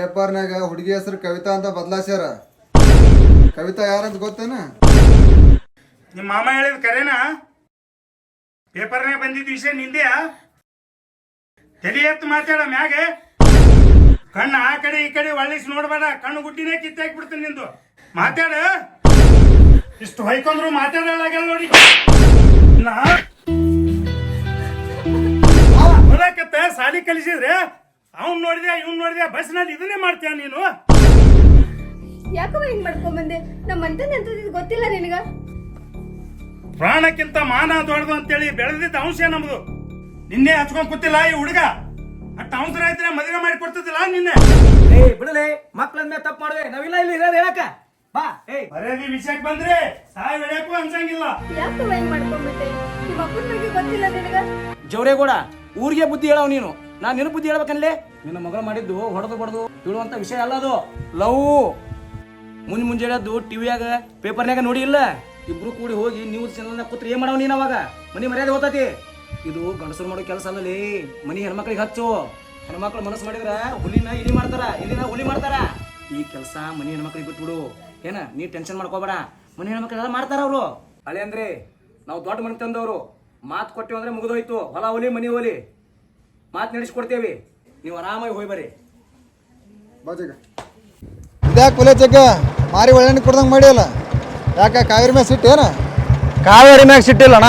ಪೇಪರ್ನಾಗ ಹುಡುಗಿ ಹೆಸರು ಕವಿತಾ ಅಂತ ಬದಲಾಸ್ಯಾರ. ಕವಿತಾ ಯಾರಂತ ಗೊತ್ತೇನ? ನಿಮ್ಮ ಮಾಮ ಹೇಳಿದ ಕರೆನಾ? ಪೇಪರ್ನಾಗ ಬಂದಿದ್ದ ವಿಷಯ ನಿಂದೆಯಾ? ತಲೆ ಎತ್ತು ಮಾತಾಡ ಮ್ಯಾಗೆ. ಕಣ್ಣು ಆ ಕಡೆ ಈ ಕಡೆ ಒಳ್ಳಿಸಿ ನೋಡ್ಬೇಡ, ಕಣ್ಣು ಗುಡ್ಡಿನೇ ಕಿತ್ತಾಕಿ ಬಿಡ್ತೀನಿ ನಿಂದು. ಮಾತಾಡ. ಇಷ್ಟು ಹೊಯ್ಕೊಂಡ್ರು ಮಾತಾಡಲಾಗಲ್ಲ ನೋಡಿ. ನಾ ಸಾಲಿ ಕಲಿಸಿದ್ರೆ? ಅವ್ನ್ ನೋಡಿದೆ ಇವ್ನ್ ನೋಡಿದೆ ಬಸ್ನಲ್ಲಿ ಇದನ್ನೇ ಮಾಡ್ತೀಯ ನೀನು? ಯಾಕವ ಹಿಂಗ್ ಮಾಡ್ಕೊಂಬಂದೆ ನಮ್ಮ ಅಂತಂದ್ ಗೊತ್ತಿಲ್ಲ ನಿನಗ? ಪ್ರಾಣಕ್ಕಿಂತ ಮಾನ ದೊಡ್ಡದು ಅಂತೇಳಿ ಬೆಳೆದಿದ್ದ ಅಂಶ ನಮ್ದು. ನಿನ್ನೆ ಹಚ್ಕೊಂಡ್ ಕೂತಿಲ್ಲ ಈ ಹುಡುಗ. ಅಟ್ಟ ಅವಸರ ಇದ್ರೆ ಮದುವೆ ಮಾಡಿ ಕೊಡ್ತಿದ್ದಿಲ್ಲ ನಿನ್ನೆ. ಏ ಬಿಡಲೆ ಮಕ್ಳಂದ ತಪ್ಪು ಮಾಡುವೆ. ನಾವಿಲ್ಲ ಇಲ್ಲಿ ಇರೋದು ಹೇಳಕ ಬಾ ಏಯ್ ಬರೇದಿ ವಿಷಯಕ್ಕೆ ಬಂದ್ರೆ ಸಾಯ್ ಬೆಳೆಯಕ್ಕೂ ಅನ್ಸಂಗಿಲ್ಲ. ಯಾಕವ ಹಿಂಗ್ ಮಾಡ್ಕೊಂಬಿಟ್ಟೆ ನಿಮ್ಮ ಅಪ್ಪನ ಬಗ್ಗೆ ಗೊತ್ತಿಲ್ಲ ನಿನಗ? ಜವರೇಗೌಡ ಊರಿಗೆ ಬುದ್ಧಿ ಹೇಳವ್ ನೀನು. ನಾನು ನಿನ್ನ ಬುದ್ಧಿ ಹೇಳ್ಬೇಕನ್ಲೇ? ನಿನ್ನ ಮಗಳು ಮಾಡಿದ್ದು ಹೊಡೆದು ಬಡದು ಹೇಳುವಂತ ವಿಷಯ ಅಲ್ಲ ಅದು. ಲವ್. ಮುಂಜ್ ಮುಂಜಾನೆದ್ದು ಟಿವಿಯಾಗ, ಪೇಪರ್ನ್ಯಾಗ ನೋಡಿ ಇಲ್ಲ? ಇಬ್ರು ಕೂಡಿ ಹೋಗಿ ನ್ಯೂಸ್ ಚಾನಲ್ನಾಗ ಕೂತ್ರಿ ಏನ್ ಮಾಡವ್ ನೀನು ಅವಾಗ? ಮನಿ ಮರ್ಯಾದೆ ಹೋತತಿ ಇದು ಗಂಡಸರು ಮಾಡೋ ಕೆಲಸ ಅಲ್ಲಲ್ಲಿ. ಮನಿ ಹೆಣ್ಮಕ್ಳಿಗೆ ಹಚ್ಚು. ಹೆಣ್ಮಕ್ಳು ಮನಸ್ಸು ಮಾಡಿದ್ರ ಹುಲಿನ ಇಲಿ ಮಾಡ್ತಾರ, ಇಲಿನ ಹುಲಿ ಮಾಡ್ತಾರ. ಈ ಕೆಲಸ ಮನಿ ಹೆಣ್ಮಕ್ಳಿಗೆ ಬಿಟ್ಬಿಡು. ಏನ, ನೀ ಟೆನ್ಷನ್ ಮಾಡ್ಕೋಬೇಡ. ಮನಿ ಹೆಣ್ಮಕ್ಳೆಲ್ಲ ಮಾಡ್ತಾರ ಅವರು. ಅಳೆ ಅಂದ್ರೆ, ನಾವು ದೊಡ್ಡ ಮನೆ ತಂದವರು. ಮಾತು ಕೊಟ್ಟಿವಿ ಅಂದ್ರೆ ಮುಗಿದೋಯ್ತು. ಹೊಲ ಹೋಲಿ ಮನಿ ಹೋಲಿ ಮಾತು ನಡೆಸ್ಕೊಡ್ತೇವಿ. ನೀವು ಆರಾಮಾಗಿ ಹೋಗಿ ಬರ್ರಿ ಇದ್ಯಾಕೆ ಕೊಲೆ ಜಗ್ಗ? ಮಾರಿ ಒಳ್ಳೆಣ್ಣೆ ಕೊಡ್ದಂಗೆ ಮಾಡಿಯಲ್ಲ? ಯಾಕ ಕಾವೇರಿ ಮ್ಯಾಗ ಸಿಟ್ಟೇನ ಕಾವೇರಿ ಮ್ಯಾಗ ಸಿಟ್ಟಿಲ್ಲಣ್ಣ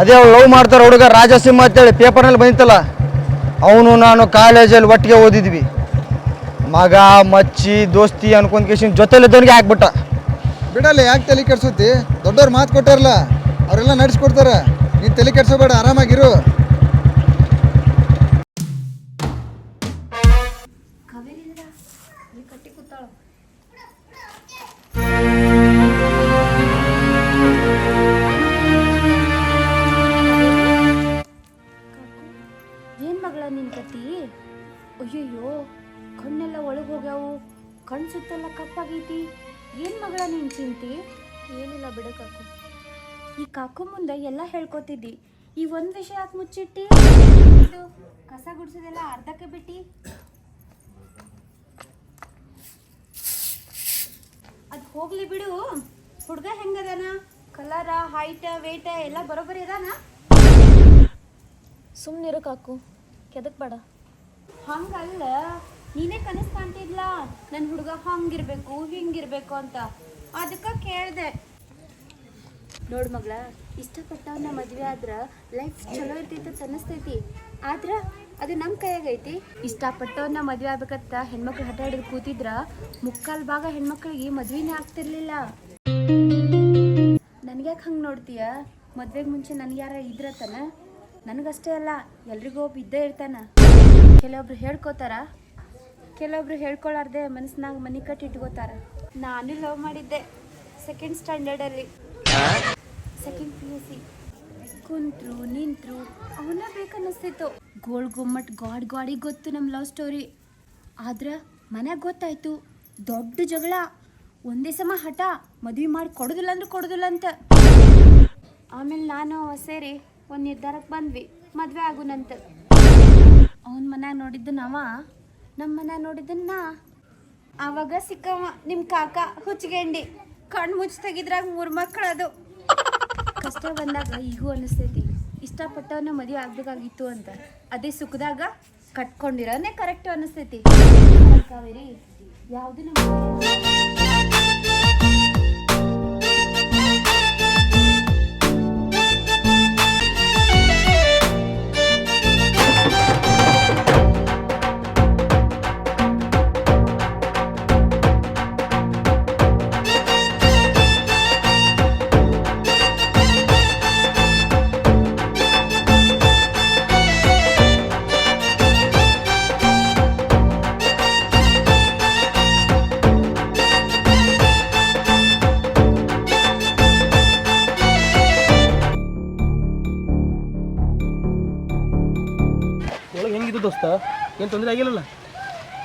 ಅದೇ ಅವ್ರು ಲವ್ ಮಾಡ್ತಾರೆ ಹುಡುಗ ರಾಜಸಿಂಹ ಅಂತೇಳಿ ಪೇಪರ್ನಲ್ಲಿ ಬಂದಿತ್ತಲ್ಲ? ಅವನು ನಾನು ಕಾಲೇಜಲ್ಲಿ ಒಟ್ಟಿಗೆ ಓದಿದ್ವಿ. ಮಗ ಮಚ್ಚಿ ದೋಸ್ತಿ ಅನ್ಕೊಂಡ್ ಕೇಸಿನ ಜೊತೆಲಿದ್ದವನಿಗೆ ಹಾಕ್ಬಿಟ್ಟ. ಬಿಡಲ್ಲ ಯಾಕೆ ತಲೆ ಕೆಡ್ಸುತ್ತಿ? ದೊಡ್ಡವ್ರು ಮಾತು ಕೊಟ್ಟಾರಲ್ಲ ಅವರೆಲ್ಲ ನಡೆಸ್ಕೊಡ್ತಾರ. ನೀನು ತಲೆ ಕೆಡ್ಸೋಬೇಡ ಆರಾಮಾಗಿರು. ಏನ್ ಮಗಳ ನಿನ್ ಕತಿ? ಅಯ್ಯಯ್ಯೋ, ಕಣ್ಣೆಲ್ಲ ಒಳಗೆ ಹೋಗ್ಯಾವು. ಕಣ್ ಸುತ್ತೆಲ್ಲ ಕಪ್ಪಾಗೈತಿ. ಏನ್ ಮಗಳ ನಿನ್ ಚಿಂತಿ? ಏನಿಲ್ಲ ಬಿಡು ಕಾಕು. ಈ ಕಾಕು ಮುಂದೆ ಎಲ್ಲ ಹೇಳ್ಕೊತಿದ್ದಿ. ಈ ಒಂದ್ ವಿಷಯ ಯಾಕೆ ಮುಚ್ಚಿಟ್ಟಿ ಇದು ಕಸ ಗುಡ್ಸಿದೆಲ್ಲ ಅರ್ಧಕ್ಕೆ ಬಿಟ್ಟಿ. ಅದ್ ಹೋಗ್ಲಿ ಬಿಡು. ಹುಡುಗ ಹೆಂಗದಾನ? ಕಲರ ಹೈಟ್ ವೇಟ್ ಎಲ್ಲ ಬರೋಬ್ಬರಿ ಅದಾನ? ಸುಮ್ಮನಿರು ಕಾಕು. ಕೆದಕ್ ಬೇಡ. ಹಂಗಲ್ಲ. ನೀನೇ ಕನಸು ಕಾಣ್ತಿದ್ಲ? ನನ್ನ ಹುಡುಗ ಹಂಗಿರ್ಬೇಕು ಹಿಂಗಿರ್ಬೇಕು ಅಂತ. ಅದಕ್ಕೆ ಕೇಳ್ದೆ. ನೋಡ್ ಮಗಳ ಇಷ್ಟಪಟ್ಟವನ್ನ ಮದ್ವೆ ಆದ್ರ ಲೈಫ್ ಚಲೋ ಇರ್ತೈತಿ ಅಂತ ಅನಿಸ್ತೈತಿ ಆದ್ರ ಅದು ನಮ್ಮ ಕೈಯಾಗೈತಿ ಇಷ್ಟಪಟ್ಟವನ್ನ ಮದ್ವೆ ಆಗ್ಬೇಕಂತ ಹೆಣ್ಮಕ್ಳು ಹಠ ಹಿಡಿದು ಕೂತಿದ್ರ ಮುಕ್ಕಾಲ್ ಭಾಗ ಹೆಣ್ಮಕ್ಳಿಗೆ ಮದ್ವೆನೇ ಆಗ್ತಿರ್ಲಿಲ್ಲ. ನನ್ಗ್ಯಾಕೆ ಹಂಗೆ ನೋಡ್ತೀಯ? ಮದ್ವೆಗೆ ಮುಂಚೆ ನನ್ಗೆ ಯಾರ ಇದ್ರತನ? ನನಗಷ್ಟೇ ಅಲ್ಲ, ಎಲ್ರಿಗೂ ಒಬ್ಬ ಇದ್ದೇ ಇರ್ತಾನ. ಕೆಲವೊಬ್ರು ಹೇಳ್ಕೊತಾರ, ಕೆಲವೊಬ್ರು ಹೇಳ್ಕೊಳಾರ್ದೆ ಮನಸ್ಸಿನಾಗ ಮನಿ ಕಟ್ಟಿ ಇಟ್ಕೋತಾರ ನಾನು ಲವ್ ಮಾಡಿದ್ದೆ ಸೆಕೆಂಡ್ ಸ್ಟ್ಯಾಂಡರ್ಡಲ್ಲಿ ಸೆಕೆಂಡ್ ಪಿ ಯು ಸಿ ಕುಂತ್ರು ನಿಂತ್ರು ಅವನ ಬೇಕನ್ನಿಸ್ತಿತ್ತು. ಗೋಳ್ ಗೊಮ್ಮಟ್, ಗಾಡ್ ಗಾಡಿಗೆ ಗೊತ್ತು ನಮ್ಮ ಲವ್ ಸ್ಟೋರಿ ಆದ್ರೆ ಮನೆಗೆ ಗೊತ್ತಾಯ್ತು, ದೊಡ್ಡ ಜಗಳ. ಒಂದೇ ಸಮ ಹಠ, ಮದುವೆ ಮಾಡಿ ಕೊಡೋದಿಲ್ಲ ಅಂದ್ರೆ ಕೊಡೋದಿಲ್ಲ ಅಂತ. ಆಮೇಲೆ ನಾನು ಅವ ಸೇರಿ ಒಂದು ನಿರ್ಧಾರಕ್ಕೆ ಬಂದ್ವಿ, ಮದುವೆ ಆಗುನಂತ. ಅವನ ಮನ್ಯಾಗ ನೋಡಿದ್ದ ನಾವ ನಮ್ಮ ಮನ್ಯಾಗ ನೋಡಿದ್ದನ್ನ ಆವಾಗ ಸಿಕ್ಕವ ನಿಮ್ಮ ಕಾಕ ಹುಚ್ಚಿಗೆಂಡಿ ಕಣ್ಣು ಮುಚ್ಚಿ ತೆಗಿದ್ರಾಗ ಮೂರು ಮಕ್ಕಳು ಅದು ಕಷ್ಟ ಬಂದಾಗ ಈಗೂ ಅನಿಸ್ತೈತಿ. ಇಷ್ಟಪಟ್ಟವನ್ನ ಮದುವೆ ಆಗ್ಬೇಕಾಗಿತ್ತು ಅಂತ. ಅದೇ ಸುಖದಾಗ ಕಟ್ಕೊಂಡಿರೋನೇ ಕರೆಕ್ಟ್ ಅನಿಸ್ತೈತಿ. ಯಾವುದು ನಮ್ಮ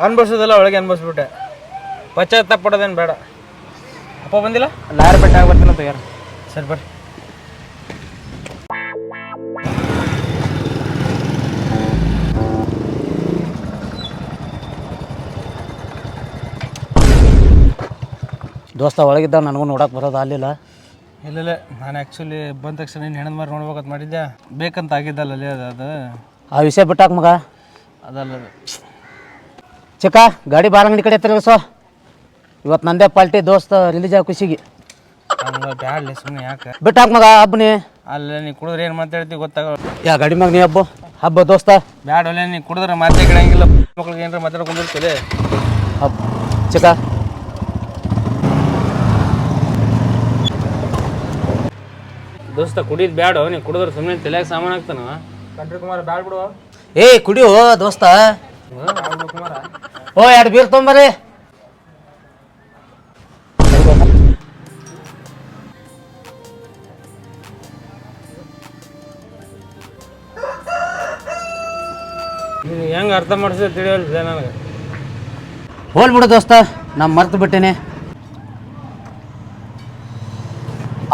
ಅನ್ಬಸೋದಿಲ್ಲ ಒಳಗೆ ಅನ್ಬಸ್ಬಿಟ್ಟೆ ಪಶ್ಚಾತ್ತಾಪ ಪಡೋದೇನು ಬೇಡ. ಅಪ್ಪ ಬಂದಿಲ್ಲ? ಲಾರ್ ಬೆಟ್ಟ ಆಗ್ಬರ್ತೀನಿ ಅಂತ ಯಾರು ಸರಿ ಬರ್ರಿ. ದೋಸ್ತ ಒಳಗಿದ್ದ ನನಗೂ ನೋಡಕ್ಕೆ ಬರೋದು ಅಲ್ಲಿಲ್ಲ ಇಲ್ಲ ನಾನು ಆ್ಯಕ್ಚುಲಿ ಬಂದ ತಕ್ಷಣ ನೀನು ಹೆಣ್ಣು ಮಾರಿ ನೋಡ್ಬೇಕಂತ ಮಾಡಿದ್ದೆ. ಬೇಕಂತ ಆಗಿದ್ದಲ್ಲ ಅಲ್ಲಿ ಅದು ಆ ವಿಷಯ ಬಿಟ್ಟಾಕ ಮಗ. ಅದಲ್ಲ ಚಿಕ್ಕ ಗಾಡಿ ಬಾರಂಗಡಿ ಕಡೆ ತಿರುಗಿಸೋ ಇವತ್ತು ನಂದೇ ಪಾಲ್ಟಿ ದೋಸ್ತ ರಿಲೀಸ್ ಆಗ ಖುಷಿಗೆ. ಹಂಗೆ ಬ್ಯಾಡ್ಲಿ ಸುಮ್ಮನೆ ಯಾಕೆ? ಬಿಟ್ಟಾಕ ಮಗ ಹಬ್ಬನಿ. ಅಲ್ಲ ನೀ ಕುಡಿದ್ರೆ ಏನು ಮಾತಾಡ್ತಿ ಗೊತ್ತಾಗಲ್ಲ. ಯಾ ಗಾಡಿ ಮಗ ನೀ ಹಬ್ಬ. ಹಬ್ಬ ದೋಸ್ತ. ಬ್ಯಾಡ ಒಲೆ ನೀ ಕುಡಿದ್ರೆ ಮಾತೇ ಕೇಳಂಗಿಲ್ಲ. ಮಕ್ಳಿಗೆ ಏನಾರ ಮಾತಾಡ್ಕೊಂಡಿರ್ತೀವಿ ಹಬ್ಬ. ಚಿಕ್ಕ. ದೋಸ್ತ ಕುಡಿದ್ ಬ್ಯಾಡ? ನೀ ಕುಡಿದ್ರೆ ಸುಮ್ಮನೆ ತಲೆಯಾಗ ಸಾಮಾನು ಆಗ್ತಾನ ಕಂಟ್ರಿ ಕುಮಾರ ಬ್ಯಾಡ ಬಿಡು. ಏ ಕುಡಿಯೋ ದೋಸ್ತ. ಓ ಎರಡು ಬೀರ್ ತೊಂಬರಿ ನೀನು ಹೆಂಗೆ ಅರ್ಥ ಮಾಡಿಸ ತಿಳಿಯಲ್ಲ ನನಗೆ. ಹೋಲ್ ಬಿಡು ದೋಸ್ತ ನಾ ಮರ್ತು ಬಿಟ್ಟೇನೆ.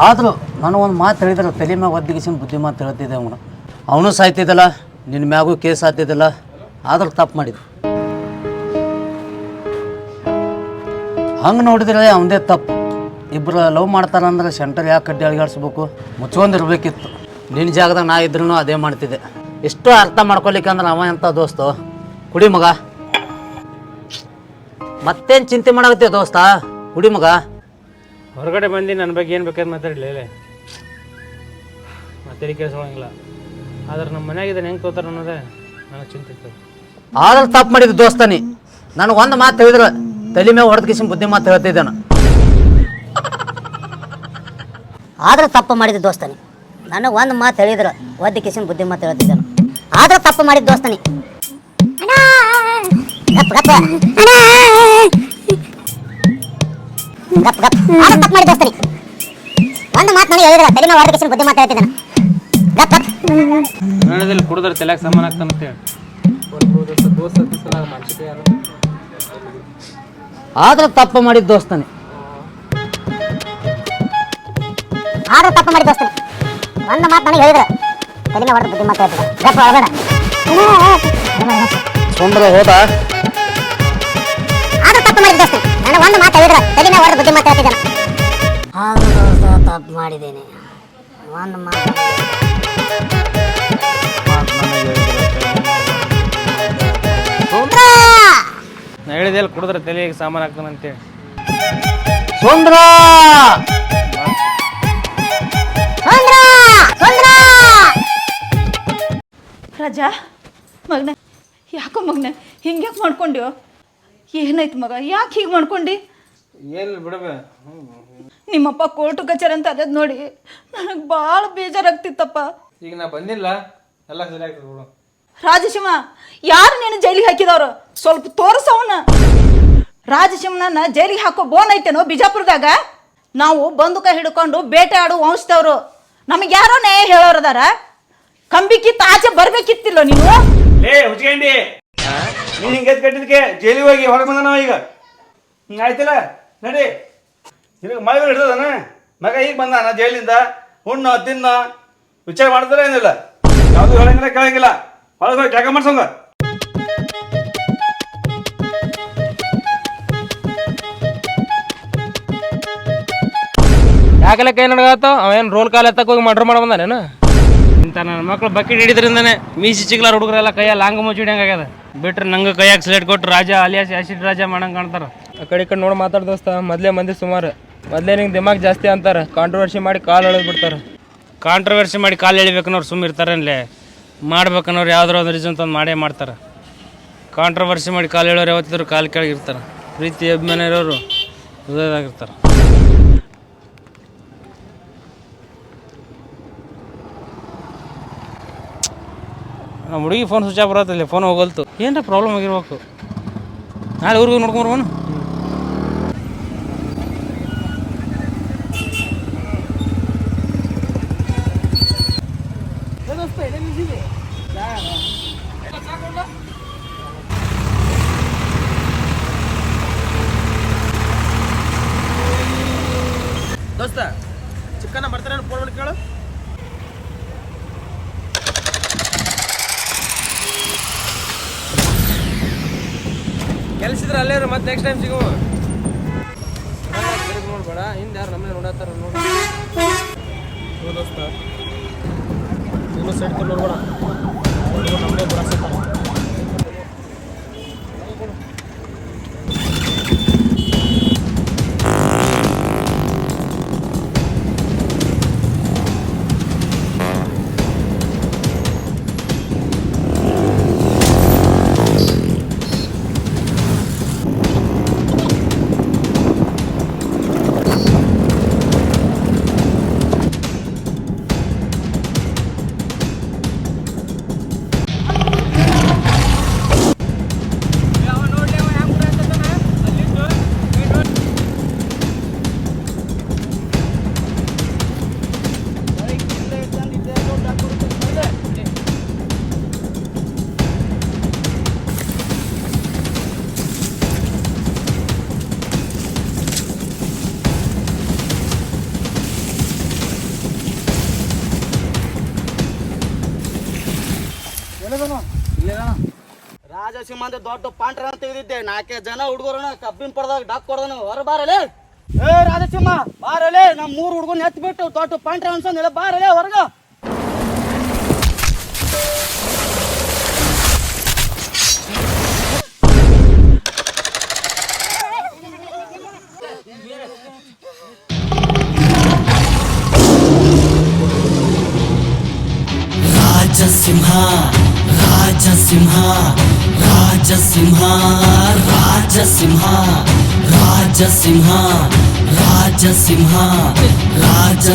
ಆದರೂ ನಾನು ಒಂದು ಮಾತು ಹೇಳಿದ್ರೆ ತಲೆ ಮ್ಯಾಗ ಒದ್ದಿಗಿಸಿನ ಬುದ್ಧಿ ಮಾತು ಹೇಳ್ತಿದ್ದೆ ಅವನು. ಅವನು ಸಾಯ್ತಿದ್ದಲ್ಲ ನಿನ್ನ ಮ್ಯಾಗೂ ಕೇಸ್ ಆಗ್ತಿದ್ದಲ್ಲ ಆದರೂ ತಪ್ಪು ಮಾಡಿದ ಹಂಗೆ ನೋಡಿದ್ರೆ ಅವಂದೇ ತಪ್ಪು. ಇಬ್ಬರು ಲವ್ ಮಾಡ್ತಾರಂದ್ರೆ ಸೆಂಟರ್ ಯಾಕೆ ಕಡ್ಡಿ ಅಳಗಾಡಿಸ್ಬೇಕು? ಮುಚ್ಕೊಂಡಿರ್ಬೇಕಿತ್ತು ನಿನ್ನ ಜಾಗದಾಗ ನಾ ಇದ್ರೂ ಅದೇ ಮಾಡ್ತಿದ್ದೆ. ಎಷ್ಟು ಅರ್ಥ ಮಾಡ್ಕೊಲಿಕ್ಕೆ ಅಂದ್ರೆ ಅವ ಎಂಥ ದೋಸ್ತು? ಕುಡಿ ಮಗ. ಮತ್ತೇನು ಚಿಂತೆ ಮಾಡಾಗತ್ತೆ ದೋಸ್ತ? ಕುಡಿ ಮಗ. ಹೊರಗಡೆ ಬಂದು ನನ್ನ ಬಗ್ಗೆ ಏನು ಬೇಕಾದ್ರೆ ಮಾತಾಡಲಿಲ್ಲ ಮತ್ತೆ ಕೇಳಿಸ್ಕೊಳಂಗಿಲ್ಲ. ಆದ್ರೆ ನಮ್ಮ ಮನ್ಯಾಗಿದ್ದಾನೆ ಹೆಂಗೆ ತೋತಾರ ಅನ್ನೋದೇ ನನಗೆ ಚಿಂತೆ ಆದ್ರೆ ತಪ್ಪು ಮಾಡಿದ್ದು ದೋಸ್ತಾನಿ ನನಗೆ ಒಂದು ಮಾತು ಹೇಳಿದ್ರೆ ತಲೆ ಮೇಲೆ ಹೊಡೆದ ಕಿಸಿನ ಬುದ್ಧಿ ಮಾತು ಹೇಳ್ತಿದ್ದೆ ನಾನು ಆದ್ರೆ ತಪ್ಪು ಮಾಡಿದ ದೋಸ್ತನಿ. ನನಗೆ ಒಂದು ಮಾತು ಹೇಳಿದ್ರು ಒದ್ದ ಕಿಸಿನ ಬುದ್ಧಿ ಮಾತು ಹೇಳ್ತಿದ್ದಾನ ಆದ್ರೆ ತಪ್ಪು ಮಾಡಿದ ದೋಸ್ತನಿ. ಗಪ್ ಗಪ್. ಗಪ್ ಗಪ್. ಆದ್ರೆ ತಪ್ಪು ಮಾಡಿದ ದೋಸ್ತನಿ. ಒಂದು ಮಾತು ನನಗೆ ಹೇಳಿದ್ರು ತಲೆ ಮೇಲೆ ಹೊಡೆದ ಕಿಸಿನ ಬುದ್ಧಿ ಮಾತು ಹೇಳ್ತಿದ್ದಾನು ಗಪ್ ಗಪ್. ನನದಲ್ಲಿ ಕುಡಿದ್ರೆ ತಲೆಗೆ ಸಮಾನ ಆಗ್ತಾನೆ ಅಂತ ಹೇಳಿ ಆದ್ರೆ ತಪ್ಪು ಮಾಡಿದ ದೋಸ್ತನಿ. ಆದ್ರೆ ತಪ್ಪು ಮಾಡಿ ದೋಸ್ತನಿ. ಒಂದು ಮಾತು ನನಗೆ ಹೇಳಿದ್ರೆ ತಲೆ ಮೇಲೆ ಹೊಡೆದ ಬುದ್ಧಿ ಮಾತು ಒಳಗಡೆ ಸುಂದರ ಹೋದ. ಆದ್ರೂ ತಪ್ಪು ಮಾಡಿ ದೋಸ್ತ ನಾನು ಒಂದು ಮಾತು ಹೇಳಿದ್ರೆ ತಲೆ ಮೇಲೆ ಹೊಡೆದ ಬುದ್ಧಿ ಮಾತು ಹೇಳ್ತಿದ್ದಾನೆ ಆದ್ರೂ ದೋಸ್ತ ತಪ್ಪು ಮಾಡಿದ್ದೇನೆ. ಒಂದು ಮಾತು ನಾ ಹೇಳಿದೆ ಅಲ್ಲಿ ಕುಡಿದ್ರೆ ತಲೆಗೆ ಸಾಮಾನು ಹಾಕ್ತಾನೆ ಅಂತೇಳಿ. ಸುಂದ್ರ! ಸುಂದ್ರ! ಸುಂದ್ರ! ರಾಜಾ ಮಗನ ಯಾಕೋ ಮಗನ ಹಿಂಗೆ ಯಾಕೆ ಮಾಡ್ಕೊಂಡ್ಯೋ? ಏನಾಯ್ತು ಮಗ ಯಾಕೆ ಹೀಗೆ ಮಾಡ್ಕೊಂಡು? ಎಲ್ಲಿ ಬಿಡಬೇ ನಿಮ್ಮಪ್ಪ ಕೋರ್ಟು ಕಚೇರಿ ಅಂತ ಅದ್ ನೋಡಿ ನನಗೆ ಭಾಳ ಬೇಜಾರಾಗ್ತಿತ್ತಪ್ಪ. ಈಗ ನಾ ಬಂದಿಲ್ಲ ಎಲ್ಲ ಸರಿ ಆಗ್ತದೆ ಬಿಡು. ರಾಜಶಿವ ಯಾರು ನೀನು ಜೈಲಿಗೆ ಹಾಕಿದವರು? ಸ್ವಲ್ಪ ತೋರಿಸವನ ರಾಜಶಿವನನ್ನ ಜೈಲಿಗೆ ಹಾಕೋ ಬೋನ್ ಐತೆನೋ ಬಿಜಾಪುರದಾಗ? ನಾವು ಬಂದೂಕ ಹಿಡ್ಕೊಂಡು ಬೇಟೆ ಆಡು ವಂಶದವ್ರು. ನಮಗೆ ಯಾರೋ ನ್ಯಾಯ ಹೇಳೋರದಾರ ಕಂಬಿ ಕಿತ್ತ ಆಚೆ ಬರ್ಬೇಕಿತ್ತಿಲ್ಲ ನೀನು? ಲೇ ಜೈಲಿಗೆ ಹೋಗಿ ಹೊರಗೆ ಬಂದ ನಾವ ಈಗ? ಹಿಂಗೆ ಆಯ್ತಿಲ್ಲ? ನಡಿ. ನಿನಗೆ ಮಗ ಹಿಡ್ದದನ? ಮಗ ಈಗ ಬಂದಾನ ಜೈಲಿಂದ? ಉಣ್ಣ ತಿನ್ನ? ವಿಚಾರ ಮಾಡಿದ್ರೆ ಏನಿಲ್ಲ? ಯಾವುದು ಹೇಳಂಗಿಲ್ಲ, ಕೇಳಂಗಿಲ್ಲ. ಹೊಳಗೆ ಜಾಗ ಮಾಡ್ಸಂಗ ಕೈ ನಡಗಾತ ಅವೇನು ರೋಲ್ ಕಾಲ್ ಎತ್ತಕ್ಕೆ ಹೋಗಿ ಮರ್ಡರ್ ಮಾಡಿ ಬಂದಾನೇನು ಇಂಥ ನನ್ನ ಮಕ್ಳು ಬಕೆಟ್ ಹಿಡಿದ್ರಿಂದಾನೆ ಮೀಸಿ ಚಿಗ್ಲಾರ ಹುಡುಗರೆಲ್ಲ ಕೈಯಲ್ಲಿ ಲಾಂಗ್ ಮುಚ್ಚಿಡಂಗೆ ಆಗ್ಯದ. ಬಿಟ್ರೆ ನಂಗೆ ಕೈಯಾಗ ಸ್ಲೇಟ್ ಕೊಟ್ಟು ರಾಜ, ಅಲಿಯಾಸ್ ಆಸಿಡ್ ರಾಜ ಮಾಡಂಗೆ ಕಾಣ್ತಾರ. ಆ ಕಡೆ ಕಡೆ ನೋಡಿ ಮಾತಾಡ್ತ ದೋಸ್ತ, ಮೊದಲೇ ಮಂದಿ ಸುಮಾರು. ಮೊದಲೇ ನಿಂಗೆ ದಿಮಾಗ್ ಜಾಸ್ತಿ ಅಂತಾರೆ. ಕಾಂಟ್ರವರ್ಸಿ ಮಾಡಿ ಕಾಲು ಎಳೆದು ಬಿಡ್ತಾರೆ. ಕಾಂಟ್ರವರ್ಸಿ ಮಾಡಿ ಕಾಲು ಎಳಿಬೇಕನ್ನೋರು ಸುಮ್ಮ ಇರ್ತಾರನ್ಲೇ? ಮಾಡ್ಬೇಕನ್ನೋರು ಯಾವ್ದಾರು ಒಂದು ರೀಸನ್ ತಂದು ಮಾಡೇ ಮಾಡ್ತಾರೆ. ಕಾಂಟ್ರವರ್ಸಿ ಮಾಡಿ ಕಾಲು ಹೇಳೋರು ಯಾವತ್ತಿದ್ರು ಕಾಲು ಕೆಳಗಿರ್ತಾರೆ ಪ್ರೀತಿ, ಅಭಿಮಾನ ಇರೋರು ಹೃದಯದಾಗಿರ್ತಾರೆ. ನಮ್ಮ ಹುಡುಗಿ ಫೋನ್ ಸ್ವಿಚ್ ಆಫ್ ಬರತ್ತಲ್ಲ ಫೋನ್ ಹೋಗಲ್ತು. ಏನರ ಪ್ರಾಬ್ಲಮ್ ಆಗಿರ್ಬೇಕು. ನಾಳೆ ಊರಿಗೆ ನೋಡ್ಕೊಂಬರ್ವನು ದೋಸ್ತ ಚಿಕ್ಕನ ಬರ್ತಾರೆ ಫೋನ್ ಕೇಳು ಕೆಲಸಿದ್ರೆ ಅಲ್ಲೇ ಮತ್ತೆ ನೆಕ್ಸ್ಟ್ ಟೈಮ್ ಸಿಗುವ ನೋಡ್ಬೇಡ, ಹಿಂದೆ ಯಾರು ನಮ್ಮನೆ ನೋಡತ್ತಾರ ನೋಡಿ. ಸೈಡ್ ನೋಡ್ಬೇಡ. ನಮ್ಮನೆ ಬರಾಸತ್ತಾರ ರಾಜಸಿಂಹ ಅಂದ್ರೆ ದೊಡ್ಡ ಪಾಂಟ್ರ ತೆಗೆದಿದ್ದೆ. ನಾಲ್ಕೇ ಜನ ಹುಡುಗರನ್ನ ಕಬ್ಬಿನ ಪಡೆದಾಗ ಡಾಕ್ ಕೊಡ್ದನು. ಹೊರ ಬಾರಲೇ. ಏ ರಾಜಸಿಂಹ ಬಾರಲೇ. ನಮ್ಮ ಮೂರು ಹುಡುಗನ ಎತ್ ಬಿಟ್ಟು ದೊಡ್ಡ ಪಾಂಟ್ರ ಅನ್ಸಂದಿಲ್ಲ. ಬಾರಲೇ ಹೊರಗ. ಸಿಂಹ ರಾಜಸಿಂಹ. రాజసింహ రాజసింహ రాజసింహ రాజసింహ రాజసింహ రాజ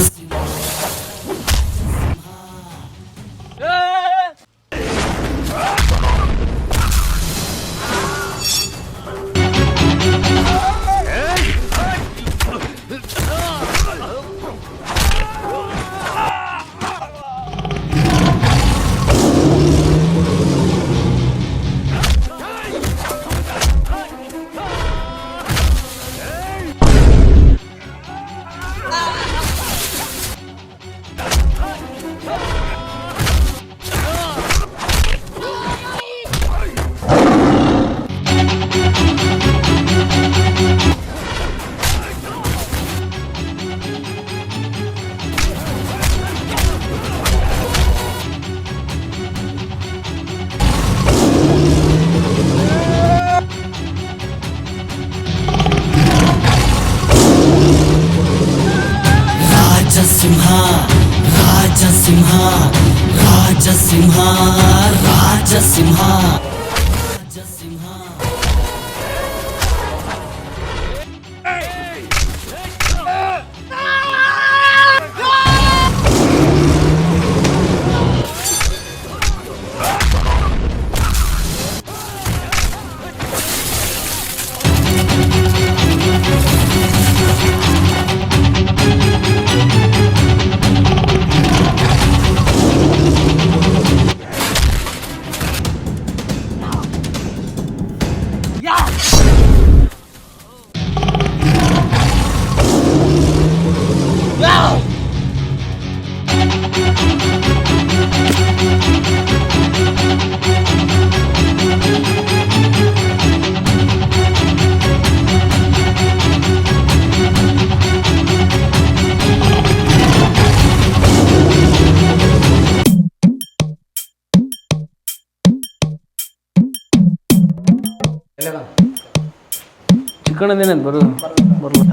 ಚಿಕ್ಕಣ್ಣದೇನಂತ ಬರು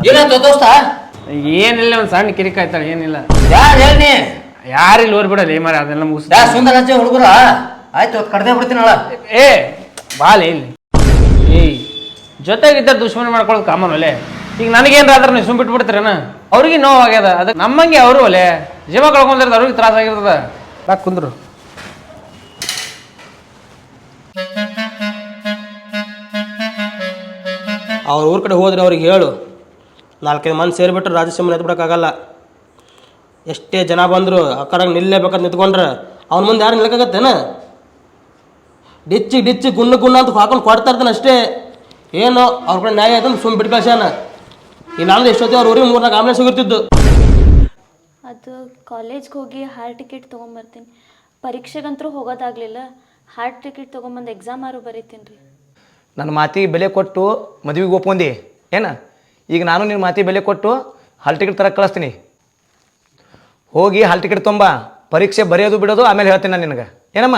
ಏನಾಯ್ತು ದೋಸ್ತ? ಏನಿಲ್ಲ ಒಂದು ಸಣ್ಣ ಕಿರಿಕ ಆಯ್ತಾಳೆ ಏನಿಲ್ಲ. ಯಾರು ಹೇಳಿ ಯಾರಿಲ್ಲ ಓರ್ಬಿಡಲ್ಲ ಏ ಮಾರ ಅದೆಲ್ಲ ಮುಗಿಸ್ ಯಾ ಸುಂದರ ಹುಡುಗರ? ಆಯ್ತು ಕಡ್ದೆ ಬಿಡ್ತೀನಲ್ಲ ಏ ಬಾಲೆ ಇಲ್ಲಿ. ಏಯ್ ಜೊತೆಗಿದ್ದ ದುಶ್ಮನ ಮಾಡ್ಕೊಳ್ಳೋದು ಕಾಮನ್ ಒಲೆ. ಈಗ ನನಗೇನ್ರ ಆದ್ರೆ ನೀವು ಸುಮ್ ಬಿಟ್ಬಿಡ್ತೀರೇನ? ಅವ್ರಿಗೆ ನೋವಾಗ್ಯದ. ಆಗ್ಯದ ಅದಕ್ಕೆ ನಮ್ಮಂಗೆ ಅವರು ಒಲೆ. ಜೀವ ಕಳ್ಕೊಂಡಿರ್ತಾರೆ ಅವ್ರಿಗೆ ತ್ರಾಸ ಆಗಿರ್ತದ ಬಾ ಕುಂದ್ರು. ಅವ್ರ ಊರ ಕಡೆ ಹೋದ್ರೆ ಅವ್ರಿಗೆ ಹೇಳು. ನಾಲ್ಕೈದು ಮಂದಿ ಸೇರಿಬಿಟ್ರೆ ರಾಜಸಿಂಹನ ಎತ್ಬಿಡೋಕ್ಕಾಗಲ್ಲ. ಎಷ್ಟೇ ಜನ ಬಂದರು ಕಡೆಗೆ ನಿಲ್ಲೇಬೇಕಂತ ನಿಂತ್ಕೊಂಡ್ರೆ ಅವ್ನ ಮುಂದೆ ಯಾರು ನಿಲ್ಕಾಗತ್ತೇನ ಡಿಚ್ಚಿ ಡಿಚ್ಚಿ ಗುಣ್ಣು ಗುಣ್ಣ ಅಂತ ಹಾಕೊಂಡು ಕೊಡ್ತಾ ಇರ್ತಾನೆ ಅಷ್ಟೇ. ಏನು ಅವ್ರ ಕಡೆ ನ್ಯಾಯ ಆಯ್ತು ಬಿಟ್ಟು ಕಳ್ಸ್ಯಾನ ಇಲ್ಲಾಂದ್ರೆ ಎಷ್ಟೊತ್ತಿ ಅವ್ರ ಊರಿಗೆ ಮೂರ್ನಾಲ್ಕು ಆಮೇಲೆ ಸಿಗುತ್ತಿದ್ದು ಅದು ಕಾಲೇಜ್ಗೆ ಹೋಗಿ ಹಾಲ್ ಟಿಕೆಟ್ ತೊಗೊಂಬರ್ತೀನಿ. ಪರೀಕ್ಷೆಗಂತೂ ಹೋಗೋದಾಗಲಿಲ್ಲ. ಹಾಲ್ ಟಿಕೆಟ್ ತೊಗೊಂಬಂದು ಎಕ್ಸಾಮ್ ಆರು ಬರೀತೀನಿ ರೀ. ನನ್ನ ಮಾತಿಗೆ ಬೆಲೆ ಕೊಟ್ಟು ಮದುವೆಗೆ ಒಪ್ಕೊಂಡಿ. ಏನ? ಈಗ ನಾನು ನಿನ್ನ ಮಾತಿಗೆ ಬೆಲೆ ಕೊಟ್ಟು ಹಾಲ್ ಟಿಕೆಟ್ ತರಕ್ಕೆ ಕಳಿಸ್ತೀನಿ. ಹೋಗಿ ಹಾಲ್ ಟಿಕೆಟ್ ತೊಂಬ ಪರೀಕ್ಷೆ ಬರೆಯೋದು ಬಿಡೋದು ಆಮೇಲೆ ಹೇಳ್ತೀನಿ ನಾನು ನಿನಗೆ. ಏನಮ್ಮ?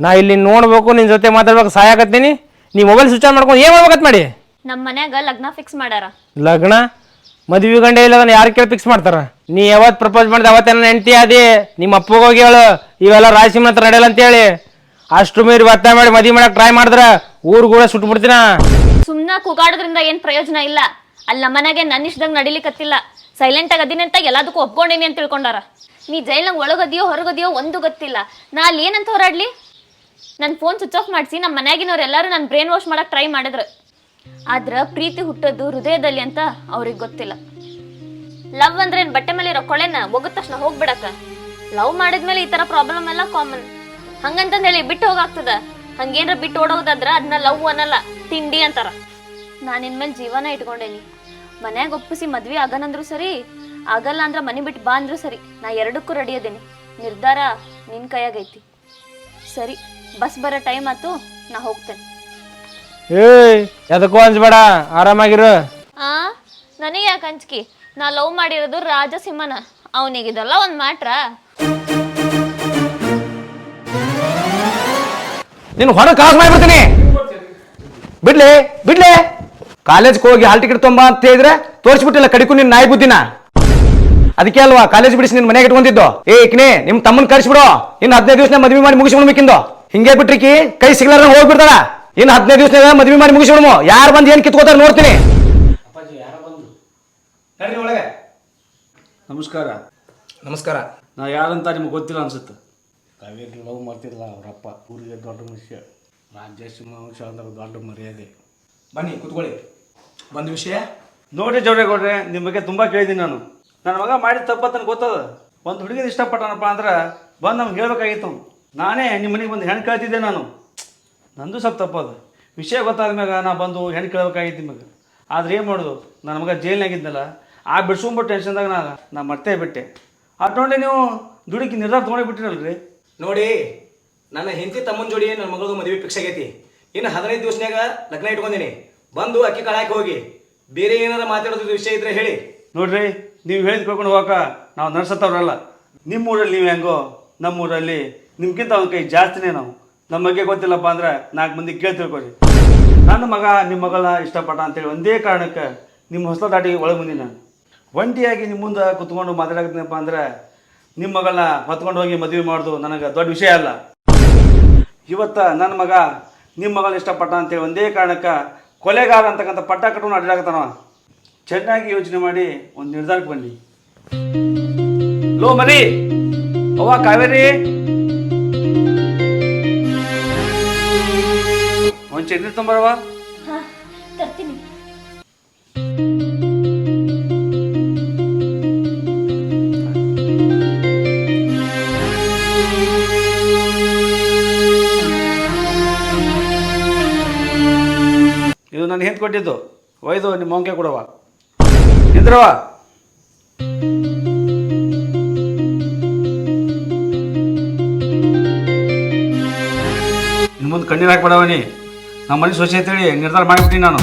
ನಾ ಇಲ್ಲಿ ನೋಡ್ಬೇಕು ನಿನ್ನ ಜೊತೆ ಮಾತಾಡ್ಬೇಕು ಸಹಾಯಕತ್ತೀನಿ ನೀ ಮೊಬೈಲ್ ಸ್ವಿಚ್ ಆನ್ ಮಾಡ್ಕೊಂಡು ಏನು ಮಾಡ್ಬೇಕತ್ ಮಾಡಿ? ನಮ್ಮ ಮನ್ಯಾಗ ಲಗ್ನ ಫಿಕ್ಸ್ ಮಾಡ್ಯಾರ. ಲಗ್ನ? ಮದ್ವೆ ಗಂಡ ಇಲ್ಲ ಯಾರು ಕೇಳಿ ಫಿಕ್ಸ್ ಮಾಡ್ತಾರ? ನೀ ಯಾವತ್ ಪ್ರಪೋಸ್ ಮಾಡಿದೆ ಅವತ್ತೇನ ಹೆಂಡತಿ ಅದಿ ನಿಮ್ಮ ಅಪ್ಪಗೆ ಹೋಗಿ ಹೇಳು, ಇವೆಲ್ಲ ರಾಜಸಿಂಹ ಹತ್ರ ನಡೆಯಲ್ಲ ಅಂತೇಳಿ ಅಷ್ಟು ಮೀರಿ ಒತ್ತಾಯ ಮಾಡಿ ಮದುವೆ ಮಾಡಕ್ ಟ್ರೈ ಮಾಡಿದ್ರ ಊರು ಕೂಡ ಸುಟ್ಟು ಬಿಡ್ತೀನ? ಸುಮ್ನ ಕೂಗಾಡೋದ್ರಿಂದ ಏನ್ ಪ್ರಯೋಜನ ಇಲ್ಲ. ಅಲ್ಲಿ ಮನೆಗೆ ನನ್ನ ಇಷ್ಟದಾಗ ನಡಿಲಿಕ್ಕತ್ತಿಲ್ಲ ಸೈಲೆಂಟ್ ಆಗಿ ಅಂತ ಎಲ್ಲದಕ್ಕೂ ಒಪ್ಕೊಂಡೇನಿ ಅಂತ ತಿಳ್ಕೊಂಡಾರ. ನೀ ಜೈಲ್ನಾಗ ಒಳಗದಿಯೋ ಹೊರಗದಿಯೋ ಒಂದು ಗೊತ್ತಿಲ್ಲ. ನಾ ಅಲ್ಲಿ ಏನಂತ ಹೋರಾಡ್ಲಿ? ನನ್ನ ಫೋನ್ ಸ್ವಿಚ್ ಆಫ್ ಮಾಡಿಸಿ ನಮ್ಮ ಮನ್ಯಾಗಿನವ್ರು ಎಲ್ಲರೂ ನನ್ನ ಬ್ರೈನ್ ವಾಶ್ ಮಾಡಕ್ ಟ್ರೈ ಮಾಡಿದ್ರು. ಆದ್ರ ಪ್ರೀತಿ ಹುಟ್ಟೋದು ಹೃದಯದಲ್ಲಿ ಅಂತ ಅವ್ರಿಗೆ ಗೊತ್ತಿಲ್ಲ. ಲವ್ ಅಂದ್ರೆ ಬಟ್ಟೆ ಮೇಲೆ ಇರೋ ಕೊಳೆನ ಒಗದ ತಕ್ಷಣ ಹೋಗ್ಬಿಡಕ ಲವ್ ಮಾಡಿದ್ಮೇಲೆ ಈ ತರ ಪ್ರಾಬ್ಲಮ್ ಎಲ್ಲ ಕಾಮನ್ ಹಂಗಂತಂದ ಹೇಳಿ ಬಿಟ್ಟು ಹೋಗಾಗ್ತದ? ಹಂಗೇನ್ರ ಬಿಟ್ಟು ಓಡೋದಾದ್ರ ಅದನ್ನ ಲವ್ ಅನ್ನಲ್ಲ, ತಿಂಡಿ ಅಂತಾರ. ನಾನು ಇನ್ಮೇಲೆ ಜೀವನ ಇಟ್ಕೊಂಡೇನಿ. ಮನ್ಯಾಗ ಒಪ್ಪಿಸಿ ಮದ್ವೆ ಆಗನಂದ್ರು ಸರಿ, ಆಗಲ್ಲ ಅಂದ್ರ ಮನೆ ಬಿಟ್ಟು ಬಾ ಅಂದ್ರು ಸರಿ, ನಾ ಎರಡಕ್ಕೂ ರೆಡಿ ಅದೇನಿ. ನಿರ್ಧಾರ ನಿನ್ ಕೈಯಾಗೈತಿ. ಸರಿ, ಬಸ್ ಬರೋ ಟೈಮ್ ಆತು ನಾ ಹೋಗ್ತೇನೆ. ಏಯ್ ಎದಕ್ಕೂ ಅನ್ಸ್ಬೇಡ ಆರಾಮಾಗಿರು. ಆ ನನಗೆ ಯಾಕೆ ಅಂಜ್ಕಿ? ನಾ ಲವ್ ಮಾಡಿರೋದು ರಾಜಸಿಂಹನ. ಅವನಿಗೆ ಇದೆಲ್ಲ ಒಂದು ಮಾತ್ರ. ನೀನು ಹೊರಗೆ ಕಾಸು ಮಾಡ್ಬಿಡ್ತೀನಿ. ಬಿಡ್ಲಿ ಬಿಡ್ಲಿ. ಕಾಲೇಜ್ಗೆ ಹೋಗಿ ಹಾಲ್ ಟಿಕೆಟ್ ತೊಂಬ ಅಂತ ಹೇಳಿದ್ರೆ ತೋರಿಸ್ಬಿಟ್ಟಿಲ್ಲ ಕಡಿಕು ನಿನ್ನ ನಾಯಿ ಬುದ್ಧಿನ. ಅದಕ್ಕೆ ಅಲ್ವಾ ಕಾಲೇಜ್ ಬಿಡಿಸಿ ನಿನ್ನ ಮನೆಗೆ ಇಟ್ಕೊಂಡಿದ್ದು? ಏ ಇಕ್ನೆ ನಿಮ್ಮ ತಮ್ಮನ್ ಕರ್ಸ್ಬಿಡು. ಇನ್ನು ಹದಿನೈದು ದಿವಸ ಮದುವೆ ಮಾಡಿ ಮುಗಿಸ್ಬಿಡ್ಬೇಕಿಂದು. ಹಿಂಗೆ ಬಿಟ್ರಿಕಿ ಕೈ ಸಿಗ್ಲಾರ ಹೋಗ್ಬಿಡ್ತಾಳ. ಇನ್ನು ಹದಿನೈದು ದಿವಸ ಮದುವೆ ಮಾಡಿ ಮುಗಿಸ್ಬಿಡ್ಮು ಯಾರು ಬಂದು ಏನು ಕಿತ್ಕೋತಾರೆ ನೋಡ್ತೀನಿ. ಒಳಗೆ. ನಮಸ್ಕಾರ. ನಮಸ್ಕಾರ. ನಾ ಯಾರಂತ ನಿಮ್ಗೆ ಗೊತ್ತಿಲ್ಲ ಅನ್ಸುತ್ತೆ. ಕಾವೇರಿ ಲವ್ ಮಾಡ್ತಿರಲ್ಲ ಅವರಪ್ಪ ಊರಿಗೆ ದೊಡ್ಡ ಮನುಷ್ಯ. ರಾಜ್ಯ ಸಿಂಹ ಅಂದ್ರೆ ದೊಡ್ಡ ಮರ್ಯಾದೆ. ಬನ್ನಿ ಕುತ್ಕೊಳ್ಳಿ. ಒಂದು ವಿಷಯ? ನೋಡಿ ಜೋಡೇಗೌಡ್ರೆ ನಿಮ್ಮ ಬಗ್ಗೆ ತುಂಬ ಕೇಳಿದ್ದೀನಿ ನಾನು. ನನ್ನ ಮಗ ಮಾಡಿದ ತಪ್ಪತ್ತನ ಗೊತ್ತದ? ಒಂದು ಹುಡುಗಿನ ಇಷ್ಟಪಟ್ಟನಪ್ಪ ಅಂದ್ರೆ ಬಂದು ನಮ್ಗೆ ಹೇಳ್ಬೇಕಾಗಿತ್ತು. ನಾನೇ ನಿಮ್ಮ ಮನೆಗೆ ಬಂದು ಹೆಣ್ಣು ಕೇಳ್ತಿದ್ದೆ ನಾನು. ನಂದು ಸ್ವಲ್ಪ ತಪ್ಪದು. ವಿಷಯ ಗೊತ್ತಾದ ಮ್ಯಾಗ ನಾ ಬಂದು ಹೆಣ್ಣು ಕೇಳಬೇಕಾಗಿತ್ತು ನಿಮಗೆ. ಆದ್ರೆ ಏನು ಮಾಡೋದು? ನನ್ನ ಮಗ ಜೈಲ್ನಾಗಿದ್ದಲ್ಲ ಆ ಬಿಡ್ಸ್ಕೊಂಬಿಟ್ಟು ಟೆನ್ಷನ್ದಾಗ ನಾ ನಾ ಮರ್ತೇ ಬಿಟ್ಟೆ. ನೋಡಿ ನೀವು ದುಡಿಕಿ ನಿರ್ಧಾರ ತೊಗೊಂಡೇ ಬಿಟ್ಟಿರಲ್ರಿ? ನೋಡಿ ನನ್ನ ಹೆಂಡತಿ ತಮ್ಮನ ಜೋಡಿ ನನ್ನ ಮಗಳದು ಮದುವೆ ಫಿಕ್ಸ್ ಆಗೈತಿ. ಇನ್ನು ಹದಿನೈದು ದಿವಸನಾಗ ಲಗ್ನ ಇಟ್ಕೊಂಡಿನಿ. ಬಂದು ಅಕ್ಕಿ ಕಾಳಾಕಿ ಹೋಗಿ. ಬೇರೆ ಏನಾರ ಮಾತಾಡೋದು ವಿಷಯ ಇದ್ರೆ ಹೇಳಿ. ನೋಡ್ರಿ ನೀವು ಹೇಳಿದ್ ಕೇಳ್ಕೊಂಡು ಹೋಗಕ ನಾವು ನಡ್ಸತ್ತವ್ರಲ್ಲ. ನಿಮ್ಮ ಊರಲ್ಲಿ ನೀವು ಹೆಂಗೋ ನಮ್ಮ ಊರಲ್ಲಿ ನಿಮ್ಗಿಂತ ಒಂದು ಕೈ ಜಾಸ್ತಿನೇ ನಾವು. ನಮ್ಮ ಬಗ್ಗೆ ಗೊತ್ತಿಲ್ಲಪ್ಪ ಅಂದ್ರೆ ನಾಲ್ಕು ಮಂದಿ ಕೇಳಿ ತಿಳ್ಕೊರಿ ನನ್ನ ಮಗ ನಿಮ್ಮ ಮಗಳ ಇಷ್ಟಪಟ್ಟ ಅಂತೇಳಿ ಒಂದೇ ಕಾರಣಕ್ಕೆ ನಿಮ್ಮ ಹೊಸ ದಾಟಿ ಒಳಗೆ ಬಂದಿ ನಾನು. ಒಂಟಿಯಾಗಿ ನಿಮ್ಮ ಮುಂದೆ ಕುತ್ಕೊಂಡು ಮಾತಾಡಕತ್ತೀನಪ್ಪ ಅಂದ್ರೆ ನಿಮ್ಮ ಮಗಳನ್ನ ಹೊತ್ಕೊಂಡು ಹೋಗಿ ಮದುವೆ ಮಾಡೋದು ನನಗೆ ದೊಡ್ಡ ವಿಷಯ ಅಲ್ಲ. ಇವತ್ತು ನನ್ನ ಮಗ ನಿಮ್ಮ ಮಗಳ ಇಷ್ಟಪಟ್ಟ ಅಂತೇಳಿ ಒಂದೇ ಕಾರಣಕ್ಕೆ ಕೊಲೆಗಾರ ಅಂತಕ್ಕಂಥ ಪಟ್ಟ ಕಟ್ಕೊಂಡು ಅಡ್ಡಾಕತ್ತಾನವ ಚೆನ್ನಾಗಿ ಯೋಚನೆ ಮಾಡಿ ಒಂದು ನಿರ್ಧಾರಕ್ಕೆ ಬನ್ನಿ. ಲೋ ಮರಿ ಅವ್ವ ಕಾವೇರಿ? ಒಂದು ಚಟ್ನಿ ತೊಂಬರವ ತರ್ತೀನಿ. ಇದು ನಾನು ಹೆಂಗೆ ಕೊಟ್ಟಿದ್ದು. ಒಯ್ದು ನಿಮ್ಮ ಮೊಂಕೆ ಕೊಡವ ನಿಂದ್ರವ ಇನ್ನು ಮುಂದೆ ಕಣ್ಣೀರು ಹಾಕ್ಬೇಡವ ನೀ. ನಮ್ಮ ಮನೆ ಸೊಸೆ ನಿರ್ಧಾರ ಮಾಡಿಬಿಟ್ಟಿನಿ ನಾನು.